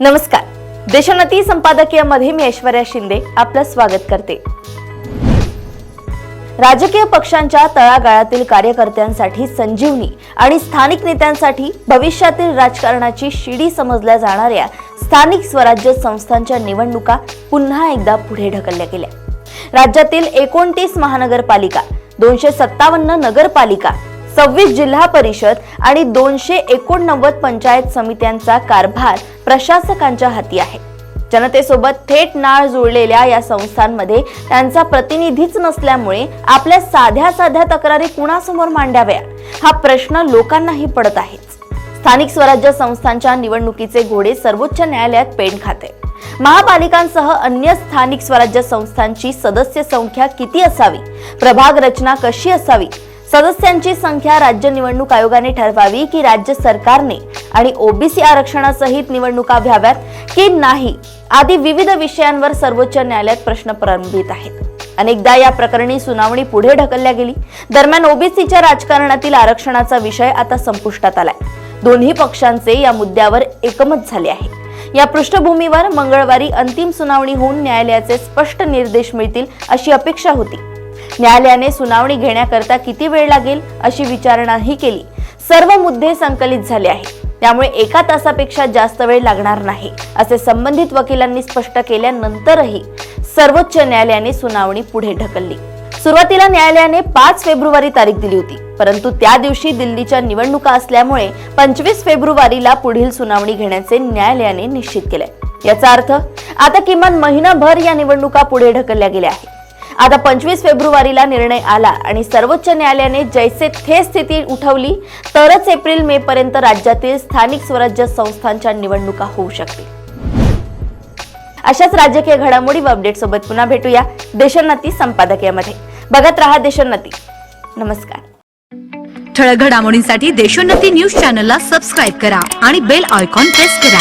नमस्कार. देशोन्नती संपादकीयमध्ये मी ऐश्वर्या शिंदे आपलं स्वागत करते. राजकीय पक्षांच्या तळागाळातील कार्यकर्त्यांसाठी संजीवनी आणि स्थानिक नेत्यांसाठी भविष्यातील राजकारणाची शिडी समजल्या जाणाऱ्या स्थानिक स्वराज्य संस्थांच्या निवडणुका पुन्हा एकदा पुढे ढकलल्या गेल्या. राज्यातील एकोणतीस महानगरपालिका दोनशे सत्तावन्न नगरपालिका सव्वीस जिल्हा परिषद आणि दोनशे एकोणनव्वद पंचायत समित्यांचा कारभार प्रशासकांच्या हाती आहे. जनतेसोबत थेट नाळ जुळलेल्या या संस्थांमध्ये त्यांचा प्रतिनिधीच नसल्यामुळे आपल्या साध्या साध्या तक्रारी कुणासमोर मांडाव्या? हा प्रश्न लोकांनाही पडत आहेच. स्थानिक स्वराज्य संस्थांच्या निवडणुकीचे घोडे सर्वोच्च न्यायालयात पेन खाते. महापालिकांसह अन्य स्थानिक स्वराज्य संस्थांची सदस्य संख्या किती असावी? प्रभाग रचना कशी असावी? सदस्यांची संख्या राज्य निवडणूक आयोगाने ठरवावी की राज्य सरकारने आणि ओबीसी आरक्षणासहित निवडणुका व्हाव्यात की नाही आदी विविध विषयांवर सर्वोच्च न्यायालयात प्रश्न प्रलंबित आहेत. अनेकदा या प्रकरणी सुनावणी पुढे ढकलल्या गेली. दरम्यान ओबीसीच्या राजकारणातील आरक्षणाचा विषय आता संपुष्टात आलाय. दोन्ही पक्षांचे या मुद्द्यावर एकमत झाले आहे. या पृष्ठभूमीवर मंगळवारी अंतिम सुनावणी होऊन न्यायालयाचे स्पष्ट निर्देश मिळतील अशी अपेक्षा होती. न्यायालयाने सुनावणी घेण्याकरता किती वेळ लागेल अशी विचारणाही केली. सर्व मुद्दे संकलित झाले आहे त्यामुळे एका तासापेक्षा जास्त वेळ लागणार नाही असे संबंधित वकिलांनी स्पष्ट केल्यानंतरही सर्वोच्च न्यायालयाने सुनावणी पुढे ढकलली. सुरुवातीला न्यायालयाने पाच फेब्रुवारी तारीख दिली होती परंतु त्या दिवशी दिल्लीच्या निवडणुका असल्यामुळे पंचवीस फेब्रुवारीला पुढील सुनावणी घेण्याचे न्यायालयाने निश्चित केले. याचा अर्थ आता किमान महिनाभर या निवडणुका पुढे ढकलल्या गेल्या आहेत. आता पंचवीस फेब्रुवारीला निर्णय आला आणि सर्वोच्च न्यायालयाने जैसे थे स्थिती उठवली तरच एप्रिल मे पर्यंत राज्यातील स्थानिक स्वराज्य संस्थांच्या निवडणुका होऊ शकतील. अशाच राजकीय घडामोडी व अपडेट सोबत पुन्हा भेटूया देशोन्नती संपादकीयमध्ये. बघत रहा देशोन्नती. नमस्कार. ठळक घडामोडींसाठी देशोन्नती न्यूज चॅनलला सबस्क्राईब करा आणि बेल आयकॉन प्रेस करा.